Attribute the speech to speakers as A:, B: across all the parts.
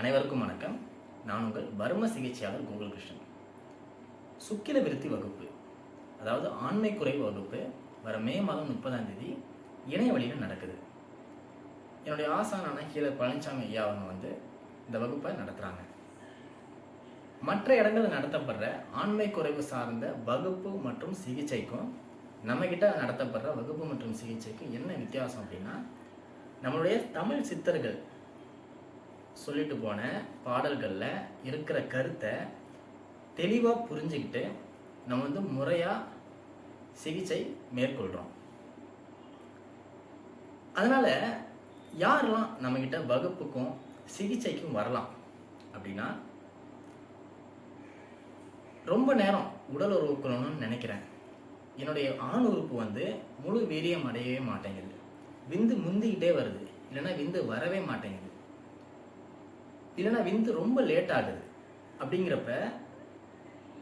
A: அனைவருக்கும் வணக்கம். நான் உங்கள் பர்ம சிகிச்சையாளர் கோகுல் கிருஷ்ணன் சுக்கில விருத்தி வகுப்பு அதாவது ஆண்மை குறைவு வகுப்பு வர மே மாதம் முப்பதாம் தேதி இணைய வழியில் நடக்குது. என்னுடைய ஆசானான கீழே பழனிசாமி ஐயா அவங்க வந்து இந்த வகுப்பை நடத்துகிறாங்க மற்ற இடங்களில் நடத்தப்படுற ஆண்மை குறைவு சார்ந்த வகுப்பு மற்றும் சிகிச்சைக்கும் நம்மக்கிட்ட நடத்தப்படுற வகுப்பு மற்றும் சிகிச்சைக்கும் என்ன வித்தியாசம் அப்படின்னா நம்மளுடைய தமிழ் சித்தர்கள் சொல்லிட்டு போன பாடல்களில் இருக்கிற கருத்தை தெளிவாக புரிஞ்சுக்கிட்டு நம்ம வந்து முறையாக சிகிச்சை மேற்கொள்கிறோம் அதனால் யாரெல்லாம் நம்மக்கிட்ட வகுப்புக்கும் சிகிச்சைக்கும் வரலாம் அப்படின்னா ரொம்ப நேரம் உடல் உறவுக்கணும்னு நினைக்கிறேன். என்னுடைய ஆண் உறுப்பு வந்து முழு வீரியம் அடையவே மாட்டேங்குது. விந்து முந்திக்கிட்டே வருது. இல்லைன்னா விந்து வரவே மாட்டேங்குது. இல்லைன்னா விந்து ரொம்ப லேட் ஆகுது. அப்படிங்கிறப்ப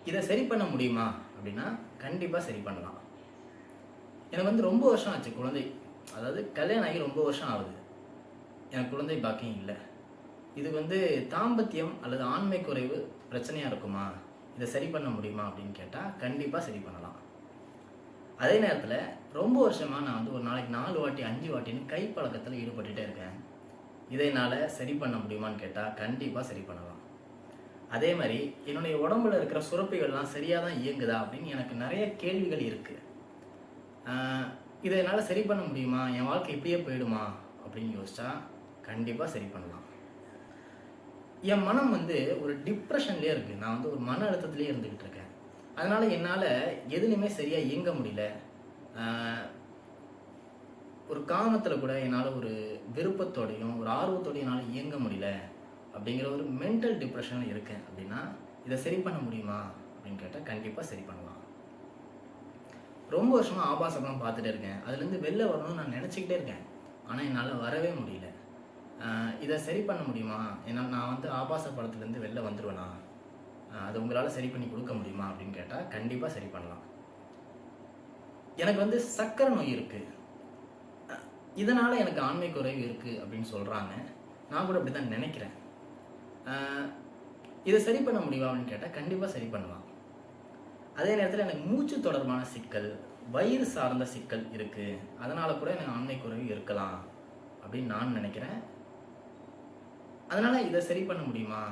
A: இதை சரி பண்ண முடியுமா? அப்படின்னா கண்டிப்பாக சரி பண்ணலாம். எனக்கு வந்து ரொம்ப வருஷம் ஆச்சு குழந்தை. அதாவது கல்யாணம் ஆகி ரொம்ப வருஷம் ஆகுது. எனக்கு குழந்தை பாக்கியம் இல்லை. இது வந்து தாம்பத்தியம் அல்லது ஆண்மை குறைவு பிரச்சனையாக இருக்குமா? இதை சரி பண்ண முடியுமா? அப்படின்னு கேட்டால் கண்டிப்பாக சரி பண்ணலாம். அதே நேரத்தில் ரொம்ப வருஷமாக நான் வந்து ஒரு நாளைக்கு நாலு வாட்டி அஞ்சு வாட்டின்னு கை பழக்கத்தில் ஈடுபட்டுட்டே இருக்கேன். இதனால் சரி பண்ண முடியுமான்னு கேட்டால் கண்டிப்பாக சரி பண்ணலாம். அதே மாதிரி என்னுடைய உடம்புல இருக்கிற சுரப்பிகள்லாம் சரியாக தான் இயங்குதா அப்படின்னு எனக்கு நிறைய கேள்விகள் இருக்குது இதை என்னால் சரி பண்ண முடியுமா? என் வாழ்க்கை இப்படியே போயிடுமா? அப்படின்னு யோசிச்சா கண்டிப்பாக சரி பண்ணலாம். என் மனம் வந்து ஒரு டிப்ரெஷன்லேயே இருக்குது நான் வந்து ஒரு மன அழுத்தத்திலே இருந்துக்கிட்டு இருக்கேன். அதனால் என்னால் எதுலையுமே சரியாக இயங்க முடியல. காமத்தில் கூட என்னால் ஒரு விருப்பத்தோடையும் ஒரு ஆர்வத்தோடையும் என்னால் இயங்க முடியல அப்படிங்கிற ஒரு மென்டல் டிப்ரெஷனில் இருக்கேன். அப்படின்னா இதை சரி பண்ண முடியுமா அப்படின்னு கேட்டால் கண்டிப்பாக சரி பண்ணலாம். ரொம்ப வருஷமாக ஆபாச படம் பார்த்துட்டே இருக்கேன். அதுலேருந்து வெளில வரணும்னு நான் நினச்சிக்கிட்டே இருக்கேன். ஆனால் என்னால் வரவே முடியல. இதை சரி பண்ண முடியுமா? ஏன்னா நான் வந்து ஆபாச படத்துலேருந்து வெளில வந்துடுவேனா அது உங்களால் சரி பண்ணி கொடுக்க முடியுமா அப்படின்னு கேட்டால் கண்டிப்பாக சரி பண்ணலாம். எனக்கு வந்து சக்கரை நோய் இருக்குது இதனால் எனக்கு ஆண்மை குறைவு இருக்குது அப்படின்னு சொல்கிறாங்க நான் கூட அப்படி தான் நினைக்கிறேன் இதை சரி பண்ண முடியுமா அப்படின்னு கேட்டால் கண்டிப்பாக சரி பண்ணலாம். அதே நேரத்தில் எனக்கு மூச்சு தொடர்பான சிக்கல் வயிறு சார்ந்த சிக்கல் இருக்குது அதனால் கூட எனக்கு ஆண்மை குறைவு இருக்கலாம் அப்படின்னு நான் நினைக்கிறேன். அதனால் இதை சரி பண்ண முடியுமா?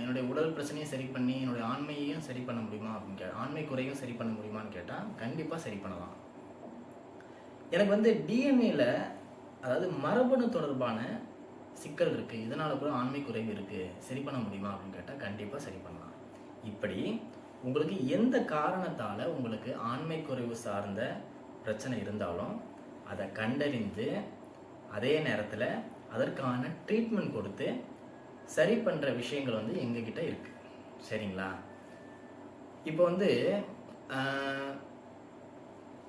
A: என்னுடைய உடல் பிரச்சனையும் சரி பண்ணி என்னுடைய ஆண்மையையும் சரி பண்ண முடியுமா அப்படின்னு கே ஆண்மை குறையும் சரி பண்ண முடியுமான்னு கேட்டால் கண்டிப்பாக சரி பண்ணலாம். எனக்கு வந்து டிஎன்ஏல அதாவது மரபணு தொடர்பான சிக்கல் இருக்குது இதனால் கூட ஆண்மை குறைவு இருக்குது சரி பண்ண முடியுமா அப்படின்னு கேட்டால் கண்டிப்பாக சரி பண்ணலாம். இப்படி உங்களுக்கு எந்த காரணத்தால் உங்களுக்கு ஆண்மை குறைவு சார்ந்த பிரச்சனை இருந்தாலும் அதை கண்டறிந்து அதே நேரத்தில் அதற்கான ட்ரீட்மெண்ட் கொடுத்து சரி பண்ணுற விஷயங்கள் வந்து எங்ககிட்ட இருக்குது சரிங்களா? இப்போ வந்து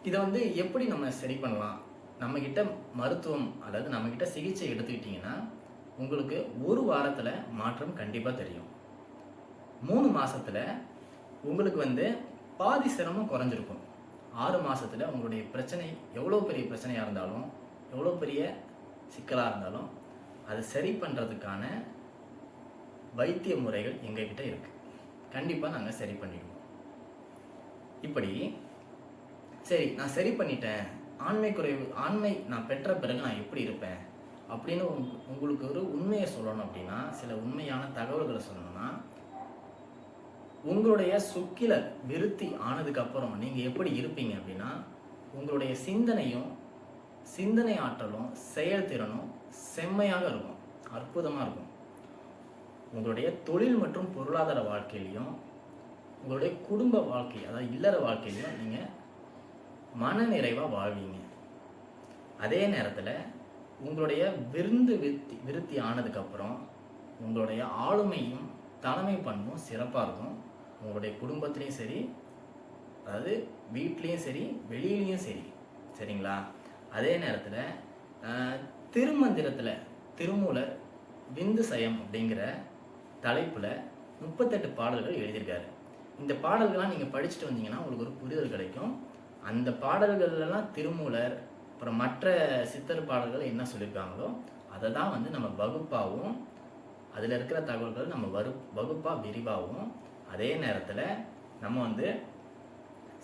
A: இதை வந்து எப்படி நம்ம சரி பண்ணலாம்? நம்மக்கிட்ட மருத்துவம் அதாவது நம்மக்கிட்ட சிகிச்சை எடுத்துக்கிட்டிங்கன்னா உங்களுக்கு ஒரு வாரத்தில் மாற்றம் கண்டிப்பாக தெரியும். மூணு மாதத்தில் உங்களுக்கு வந்து பாதி சிரமம் குறைஞ்சிருக்கும். ஆறு மாதத்தில் உங்களுடைய பிரச்சனை எவ்வளோ பெரிய பிரச்சனையாக இருந்தாலும் எவ்வளோ பெரிய சிக்கலாக இருந்தாலும் அதை சரி பண்ணுறதுக்கான வைத்திய முறைகள் எங்ககிட்ட இருக்குது கண்டிப்பாக நாங்கள் சரி பண்ணிடுவோம். இப்படி சரி நான் சரி பண்ணிட்டேன். ஆண்மை குறைவு ஆண்மை நான் பெற்ற பிறகு நான் எப்படி இருப்பேன்? அப்படின்னு உங் உங்களுக்கு ஒரு உண்மையை சொல்லணும் அப்படின்னா சில உண்மையான தகவல்களை சொல்லணும்னா உங்களுடைய சுக்கில விருத்தி ஆனதுக்கப்புறம் நீங்கள் எப்படி இருப்பீங்க அப்படின்னா உங்களுடைய சிந்தனையும் சிந்தனை ஆற்றலும் செயல்திறனும் செம்மையாக இருக்கும். அற்புதமாக இருக்கும். உங்களுடைய தொழில் மற்றும் பொருளாதார வாழ்க்கையிலையும் உங்களுடைய குடும்ப வாழ்க்கை அதாவது இல்லற வாழ்க்கையிலையும் நீங்கள் மன நிறைவாக வாழ்வீங்க. அதே நேரத்தில் உங்களுடைய விருந்து விருத்தி விருத்தி ஆனதுக்கப்புறம் உங்களுடைய ஆளுமையும் தலைமை பண்பும் சிறப்பாக இருக்கும். உங்களுடைய குடும்பத்துலேயும் சரி அதாவது வீட்லேயும் சரி வெளியிலையும் சரி சரிங்களா? அதே நேரத்தில் திருமந்திரத்தில் திருமூலர் விந்து சயம் அப்படிங்கிற தலைப்பில் முப்பத்தெட்டு பாடல்கள் எழுதியிருக்காரு. இந்த பாடல்கள்லாம் நீங்கள் படிச்சுட்டு வந்தீங்கன்னா உங்களுக்கு ஒரு புரிதல் கிடைக்கும். அந்த பாடல்கள்லாம் திருமூலர் அப்புறம் மற்ற சித்தர் பாடல்கள் என்ன சொல்லியிருக்காங்களோ அதை தான் வந்து நம்ம வகுப்பாகவும் அதில் இருக்கிற தகவல்கள் நம்ம வரு வகுப்பாக விரிவாகவும் அதே நேரத்தில் நம்ம வந்து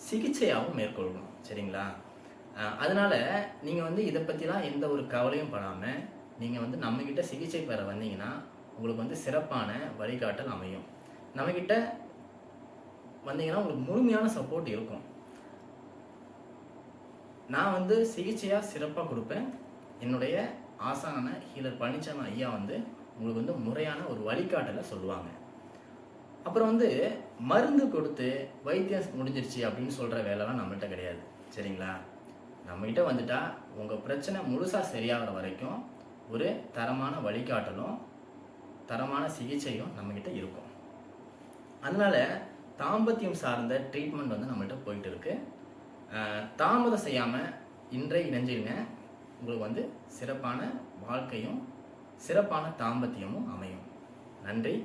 A: சிகிச்சையாகவும் மேற்கொள்ளணும். சரிங்களா? அதனால் நீங்கள் வந்து இதை பற்றிலாம் எந்த ஒரு கவலையும் படாமல் நீங்கள் வந்து நம்மக்கிட்ட சிகிச்சை பெற வந்தீங்கன்னா உங்களுக்கு வந்து சிறப்பான வழிகாட்டல் அமையும். நம்மக்கிட்ட வந்தீங்கன்னா உங்களுக்கு முழுமையான சப்போர்ட் இருக்கும். நான் வந்து சிகிச்சையாக சிறப்பாக கொடுப்பேன். என்னுடைய ஆசானான ஹீலர் பழனிசாமி ஐயா வந்து உங்களுக்கு வந்து முறையான ஒரு வழிகாட்டலை சொல்லுவாங்க. அப்புறம் வந்து மருந்து கொடுத்து வைத்தியம் முடிஞ்சிருச்சு அப்படின்னு சொல்கிற வேலைலாம் நம்மள்கிட்ட கிடையாது. சரிங்களா? நம்மகிட்ட வந்துட்டா உங்கள் பிரச்சனை முழுசாக சரியாகிற வரைக்கும் ஒரு தரமான வழிகாட்டலும் தரமான சிகிச்சையும் நம்மக்கிட்ட இருக்கும். அதனால தாம்பத்தியம் சார்ந்த ட்ரீட்மெண்ட் வந்து நம்மள்கிட்ட போயிட்டு இருக்குது தாமதம் செய்யாமல் இன்றை இணைஞ்சிருங்க. உங்களுக்கு வந்து சிறப்பான வாழ்க்கையும் சிறப்பான தாம்பத்தியமும் அமையும். நன்றி.